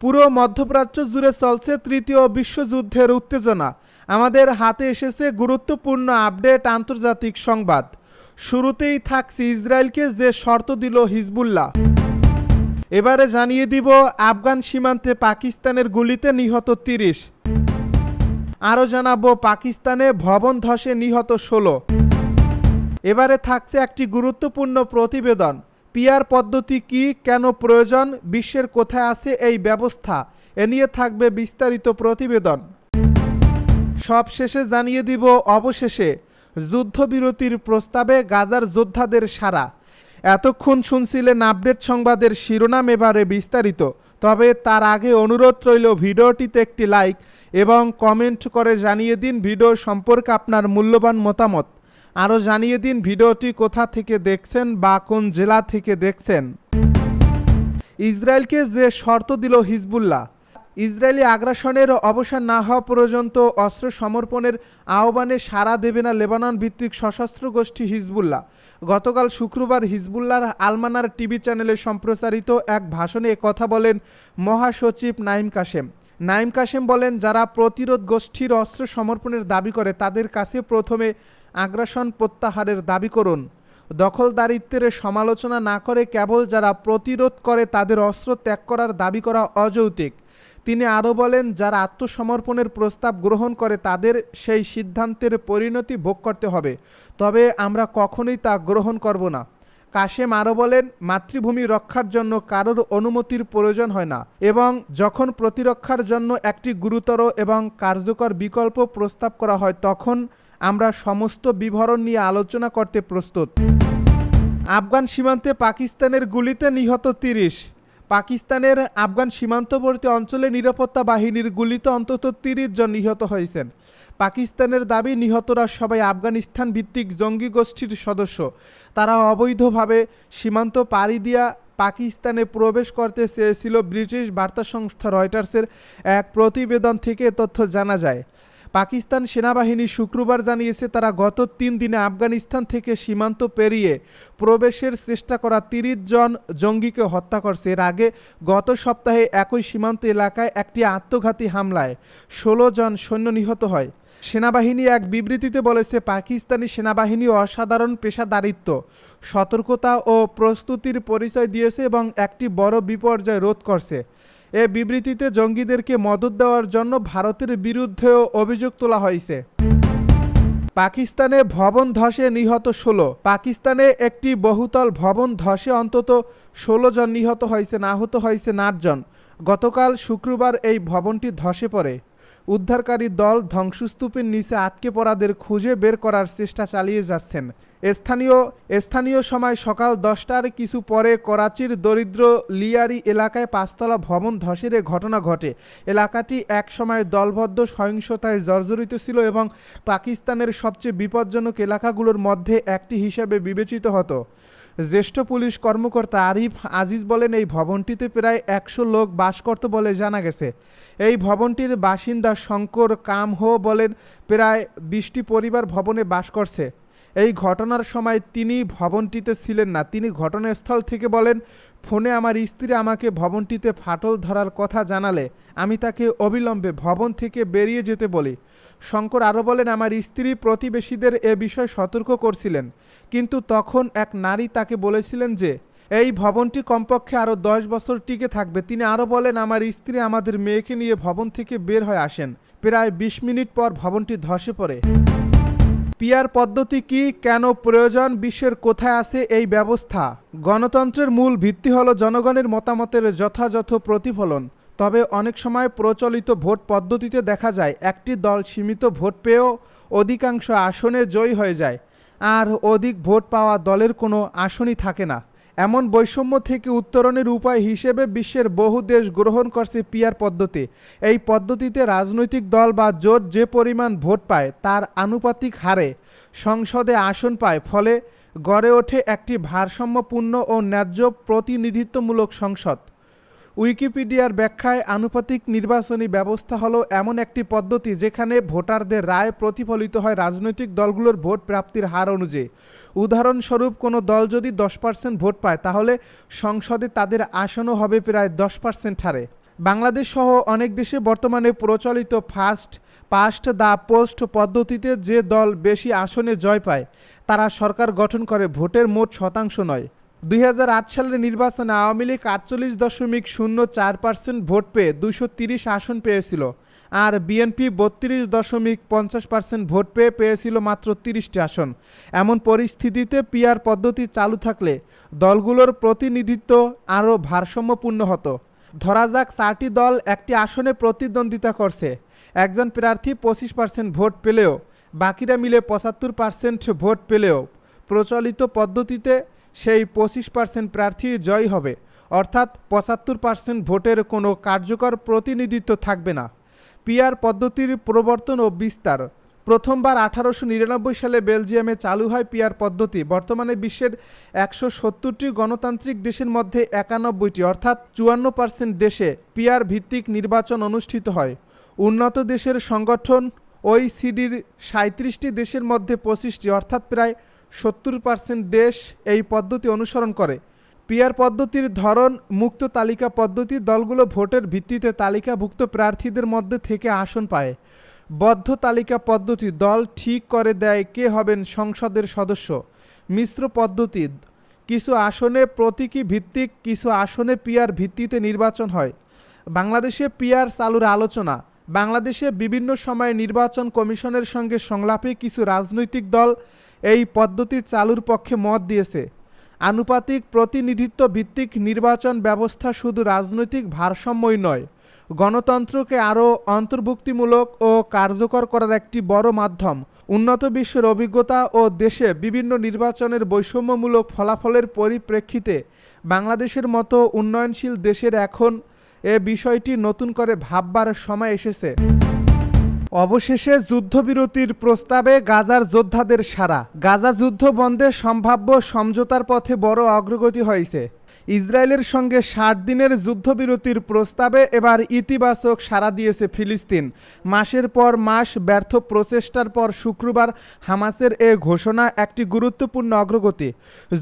পুরো মধ্যপ্রাচ্য জুড়ে চলছে তৃতীয় বিশ্বযুদ্ধের উত্তেজনা। আমাদের হাতে এসেছে গুরুত্বপূর্ণ আপডেট আন্তর্জাতিক সংবাদ। শুরুতেই থাকছে ইসরায়েলকে যে শর্ত দিল হিজবুল্লাহ। এবারে জানিয়ে দিব, আফগান সীমান্তে পাকিস্তানের গুলিতে নিহত তিরিশ। আরও জানাব, পাকিস্তানে ভবন ধসে নিহত ষোলো। এবারে থাকছে একটি গুরুত্বপূর্ণ প্রতিবেদন। পিয়ার পদ্ধতি কি, কেন প্রয়োজন, বিশ্বের কোথায় আছে এই ব্যবস্থা, এ নিয়ে থাকবে বিস্তারিত প্রতিবেদন। সব শেষে জানিয়ে দিব অবশেষে, যুদ্ধবিরতির প্রস্তাবে গাজার যোদ্ধাদের সারা এতক্ষণ শুনছিলেন আপডেট সংবাদের শিরোনাম এবারে বিস্তারিত, তবে তার আগে অনুরোধ রইল ভিডিওটিতে একটি লাইক এবং কমেন্ট করে জানিয়ে দিন ভিডিও সম্পর্কে আপনার মূল্যবান মতামত। আরও জানিয়ে দিন ভিডিওটি কোথা থেকে দেখছেন বা কোন জেলা থেকে দেখছেন। ইসরায়েলকে যে শর্ত দিল হিজবুল্লাহ, ইসরায়েলি আগ্রাসনের অবসান না হওয়া পর্যন্ত অস্ত্র সমর্পণের আহ্বানে সাড়া দেবে না লেবানন ভিত্তিক সশস্ত্র গোষ্ঠী হিজবুল্লাহ। গতকাল শুক্রবার হিজবুল্লাহর আলমানার টিভি চ্যানেলে সম্প্রচারিত এক ভাষণে কথা বলেন মহাসচিব নাইম কাশেম। নাইম কাশেম বলেন, যারা প্রতিরোধ গোষ্ঠীর অস্ত্র সমর্পণের দাবি করে, তাদের কাছে প্রথমে আগ্রাসন প্রত্যাহারের দাবি করুন। দখলদারিত্বের সমালোচনা না করে কেবল যারা প্রতিরোধ করে তাদের অস্ত্র ত্যাগ করার দাবি করা অযৌক্তিক। তিনি আরও বলেন, যারা আত্মসমর্পণের প্রস্তাব গ্রহণ করে তাদের সেই সিদ্ধান্তের পরিণতি ভোগ করতে হবে। তবে আমরা কখনোই তা গ্রহণ করব না। কাশেম আরও বলেন, মাতৃভূমি রক্ষার জন্য কারোর অনুমতির প্রয়োজন হয় না এবং যখন প্রতিরক্ষার জন্য একটি গুরুতর এবং কার্যকর বিকল্প প্রস্তাব করা হয়, তখন আমরা সমস্ত বিবরণ নিয়ে আলোচনা করতে প্রস্তুত। আফগান সীমান্তে পাকিস্তানের গুলিতে নিহত তিরিশ। পাকিস্তানের আফগান সীমান্তবর্তী অঞ্চলে নিরাপত্তা বাহিনীর গুলিতে অন্তত তিরিশ জন নিহত হয়েছেন। পাকিস্তানের দাবি, নিহতরা সবাই আফগানিস্তান ভিত্তিক জঙ্গি গোষ্ঠীর সদস্য। তারা অবৈধভাবে সীমান্ত পাড়ি দিয়া পাকিস্তানে প্রবেশ করতে চেয়েছিল ব্রিটিশ বার্তা সংস্থা রয়টার্সের এক প্রতিবেদন থেকে তথ্য জানা যায়। পাকিস্তান সেনাবাহিনী শুক্রবার জানিয়েছে তারা গত তিন দিনে আফগানিস্তান থেকে সীমান্ত পেরিয়ে প্রবেশের চেষ্টা করা তিরিশ জন জঙ্গিকে হত্যা করছে। এর আগে গত সপ্তাহে একই সীমান্ত এলাকায় একটি আত্মঘাতী হামলায় ষোলো জন সৈন্য নিহত হয়। সেনাবাহিনী এক বিবৃতিতে বলেছে, পাকিস্তানি সেনাবাহিনী অসাধারণ পেশাদারিত্ব, সতর্কতা ও প্রস্তুতির পরিচয় দিয়েছে এবং একটি বড় বিপর্যয় রোধ করছে। এ বিবৃতিতে জঙ্গিদেরকে মদত দেওয়ার জন্য ভারতের বিরুদ্ধেও অভিযোগ তোলা হয়েছে। পাকিস্তানে ভবন ধসে নিহত ষোলো। পাকিস্তানে একটি বহুতল ভবন ধসে অন্তত ষোলো জন নিহত হয়েছে, আহত হয়েছে জন। গতকাল শুক্রবার এই ভবনটি ধসে পড়ে। উদ্ধারকারী দল ধ্বংসস্তূপের নিচে আটকে পড়াদের খুঁজে বের করার চেষ্টা চালিয়ে যাচ্ছেন। স্থানীয় স্থানীয় সময় সকাল দশটার কিছু পরে করাচির দরিদ্র লিয়ারি এলাকায় পাঁচতলা ভবন ধসের ঘটনা ঘটে। এলাকাটি এক সময় দলবদ্ধ, সহিংসতায় জর্জরিত ছিল এবং পাকিস্তানের সবচেয়ে বিপজ্জনক এলাকাগুলোর মধ্যে একটি হিসেবে বিবেচিত হতো। জ্যেষ্ঠ পুলিশ কর্মকর্তা আরিফ আজিজ বলেন, এই ভবনটিতে প্রায় একশো লোক বাস করত বলে জানা গেছে। এই ভবনটির বাসিন্দা শঙ্কর কামহো বলেন, প্রায় বিশটি পরিবার ভবনে বাস করছে। এই ঘটনার সময় তিনি ভবনটিতে ছিলেন না। তিনি ঘটনাস্থল থেকে বলেন, ফোনে আমার স্ত্রী আমাকে ভবনটিতে ফাটল ধরার কথা জানালে, আমি তাকে অবিলম্বে ভবন থেকে বেরিয়ে যেতে বলি। শঙ্কর আরও বলেন, আমার স্ত্রী প্রতিবেশীদের এ বিষয়ে সতর্ক করছিলেন, কিন্তু তখন এক নারী তাকে বলেছিলেন যে, এই ভবনটি কমপক্ষে আরও দশ বছর টিকে থাকবে। তিনি আরও বলেন, আমার স্ত্রী আমাদের মেয়েকে নিয়ে ভবন থেকে বের হয়ে আসেন। প্রায় বিশ মিনিট পর ভবনটি ধসে পড়ে। পিয়ার পদ্ধতি কি, কেন প্রয়োজন, বিশ্বের কোথায় আছে এই ব্যবস্থা? গণতন্ত্রের মূল ভিত্তি হলো জনগণের মতামতের যথাযথ প্রতিফলন। তবে অনেক সময় প্রচলিত ভোট পদ্ধতিতে দেখা যায়, একটি দল সীমিত ভোট পেয়েও অধিকাংশ আসনে জয়ী হয়ে যায়। আর অধিক ভোট পাওয়া দলের কোনো আসনই থাকে না। এমন বৈষম্য থেকে উত্তরণের উপায় হিসেবে বিশ্বের বহু দেশ গ্রহণ করছে পিয়ার পদ্ধতি। এই পদ্ধতিতে রাজনৈতিক দল বা জোট যে পরিমাণ ভোট পায়, তার আনুপাতিক হারে সংসদে আসন পায়, ফলে গড়ে ওঠে একটি ভারসাম্যপূর্ণ ও ন্যায্য প্রতিনিধিত্বমূলক সংসদ। উইকিপিডিয়ার ব্যাখ্যায় আনুপাতিক নির্বাচনী ব্যবস্থা হলো এমন একটি পদ্ধতি যেখানে ভোটারদের রায় প্রতিফলিত হয় রাজনৈতিক দলগুলোর ভোট প্রাপ্তির হার অনুযায়ী। উদাহরণস্বরূপ, কোনো দল যদি দশ পার্সেন্ট ভোট পায়, তাহলে সংসদে তাদের আসনও হবে প্রায় দশ পার্সেন্ট হারে। বাংলাদেশ সহ অনেক দেশে বর্তমানে প্রচলিত ফার্স্ট পাস্ট দ্য পোস্ট পদ্ধতিতে যে দল বেশি আসনে জয় পায়, তারা সরকার গঠন করে ভোটের মোট শতাংশ নয়। দুই হাজার আট সালের নির্বাচনে আওয়ামী লীগ আটচল্লিশ দশমিক শূন্য চার পার্সেন্ট ভোট পেয়ে দুশো তিরিশ আসন পেয়েছিল। আর বিএনপি বত্রিশ দশমিক পঞ্চাশ পার্সেন্ট ভোট পেয়ে পেয়েছিল মাত্র তিরিশটি আসন। এমন পরিস্থিতিতে পিআর পদ্ধতি চালু থাকলে দলগুলোর প্রতিনিধিত্ব আরও ভারসাম্যপূর্ণ হতো। ধরা যাক চারটি দল একটি আসনে প্রতিদ্বন্দ্বিতা করছে। একজন প্রার্থী পঁচিশ পার্সেন্ট ভোট পেলেও, বাকিরা মিলে পঁচাত্তর পার্সেন্ট ভোট পেলেও। প্রচলিত পদ্ধতিতে সেই পঁচিশ পার্সেন্ট প্রার্থী জয়ী হবে। অর্থাৎ পঁচাত্তর পার্সেন্ট ভোটের কোনো কার্যকর প্রতিনিধিত্ব থাকবে না। পিয়ার পদ্ধতির প্রবর্তন ও বিস্তার। প্রথমবার আঠারোশো নিরানব্বই সালে বেলজিয়ামে চালু হয় পিয়ার পদ্ধতি। বর্তমানে বিশ্বের একশো সত্তরটি গণতান্ত্রিক দেশের মধ্যে একানব্বইটি, অর্থাৎ চুয়ান্ন পার্সেন্ট দেশে পিয়ার ভিত্তিক নির্বাচন অনুষ্ঠিত হয়। উন্নত দেশের সংগঠন ওইসিডির সাঁত্রিশটি দেশের মধ্যে পঁচিশটি, অর্থাৎ প্রায় সত্তর পার্সেন্ট দেশ এই পদ্ধতি অনুসরণ করে। পিআর পদ্ধতির ধরন, মুক্ত তালিকা পদ্ধতি, দলগুলো ভোটের ভিত্তিতে তালিকাভুক্ত প্রার্থীদের মধ্যে থেকে আসন পায়। বদ্ধ তালিকা পদ্ধতি, দল ঠিক করে দেয় কে হবেন সংসদের সদস্য। মিশ্র পদ্ধতি, কিছু আসনে প্রতীকী ভিত্তিক, কিছু আসনে পিআর ভিত্তিতে নির্বাচন হয়। বাংলাদেশে পিআর চালুর আলোচনা, বাংলাদেশে বিভিন্ন সময়ে নির্বাচন কমিশনের সঙ্গে সংলাপে কিছু রাজনৈতিক দল এই পদ্ধতি চালুর পক্ষে মত দিয়েছে। আনুপাতিক প্রতিনিধিত্ব ভিত্তিক নির্বাচন ব্যবস্থা শুধু রাজনৈতিক ভারসাম্যই নয়, গণতন্ত্রকে আরও অন্তর্ভুক্তিমূলক ও কার্যকর করার একটি বড় মাধ্যম। উন্নত বিশ্বের অভিজ্ঞতা ও দেশে বিভিন্ন নির্বাচনের বৈষম্যমূলক ফলাফলের পরিপ্রেক্ষিতে বাংলাদেশের মতো উন্নয়নশীল দেশের এখন এ বিষয়টি নতুন করে ভাববার সময় এসেছে। অবশেষে যুদ্ধবিরতির প্রস্তাবে গাজার যোদ্ধাদের সারা গাজা যুদ্ধ বন্ধে সম্ভাব্য সমঝোতার পথে বড় অগ্রগতি হয়েছে। ইসরায়েলের সঙ্গে ষাট দিনের যুদ্ধবিরতির প্রস্তাবে এবার ইতিবাচক সাড়া দিয়েছে ফিলিস্তিন। মাসের পর মাস ব্যর্থ প্রচেষ্টার পর শুক্রবার হামাসের এ ঘোষণা একটি গুরুত্বপূর্ণ অগ্রগতি।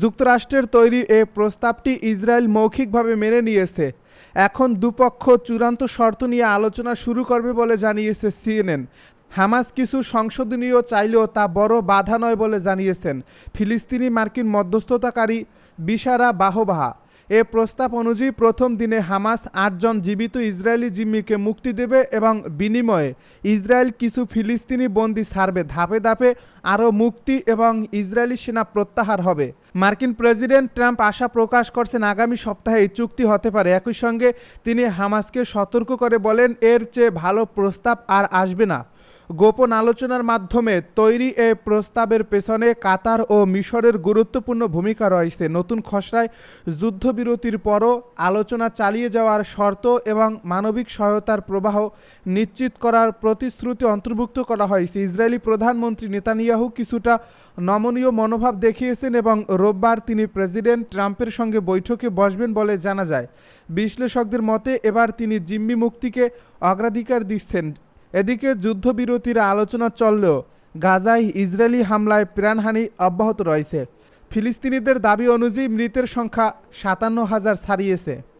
যুক্তরাষ্ট্রের তৈরি এ প্রস্তাবটি ইসরায়েল মৌখিকভাবে মেনে নিয়েছে। এখন দুপক্ষ চূড়ান্ত শর্ত নিয়ে আলোচনা শুরু করবে বলে জানিয়েছে সিএনএন। হামাস কিছু সংশোধনীয় চাইলেও তা বড় বাধা নয় বলে জানিয়েছেন। ফিলিস্তিনি মার্কিন মধ্যস্থতাকারী বিশারা বাহবাহা। এ প্রস্তাব অনুযায়ী প্রথম দিনে হামাস আটজন জীবিত ইসরায়েলি জিম্মিকে মুক্তি দেবে এবং বিনিময়ে ইসরায়েল কিছু ফিলিস্তিনি বন্দি ছাড়বে। ধাপে ধাপে আরও মুক্তি এবং ইসরায়েলি সেনা প্রত্যাহার হবে। মার্কিন প্রেসিডেন্ট ট্রাম্প আশা প্রকাশ করছেন আগামী সপ্তাহে এই চুক্তি হতে পারে। একই সঙ্গে তিনি হামাসকে সতর্ক করে বলেন, এর চেয়ে ভালো প্রস্তাব আর আসবে না। গোপন আলোচনার মাধ্যমে তৈরি এ প্রস্তাবের পেছনে কাতার ও মিশরের গুরুত্বপূর্ণ ভূমিকা রয়েছে। নতুন খসড়ায় যুদ্ধবিরতির পরও আলোচনা চালিয়ে যাওয়ার শর্ত এবং মানবিক সহায়তার প্রবাহ নিশ্চিত করার প্রতিশ্রুতি অন্তর্ভুক্ত করা হয়েছে। ইসরায়েলি প্রধানমন্ত্রী নেতানিয়াহু কিছুটা নমনীয় মনোভাব দেখিয়েছেন এবং রোববার তিনি প্রেসিডেন্ট ট্রাম্পের সঙ্গে বৈঠকে বসবেন বলে জানা যায়। বিশ্লেষকদের মতে, এবার তিনি জিম্মি মুক্তিকে অগ্রাধিকার দিচ্ছেন। এদিকে যুদ্ধবিরতির আলোচনা চললেও গাজায় ইসরায়েলি হামলায় প্রাণহানি অব্যাহত রয়েছে। ফিলিস্তিনিদের দাবি অনুযায়ী মৃতের সংখ্যা সাতান্ন হাজার ছাড়িয়েছে।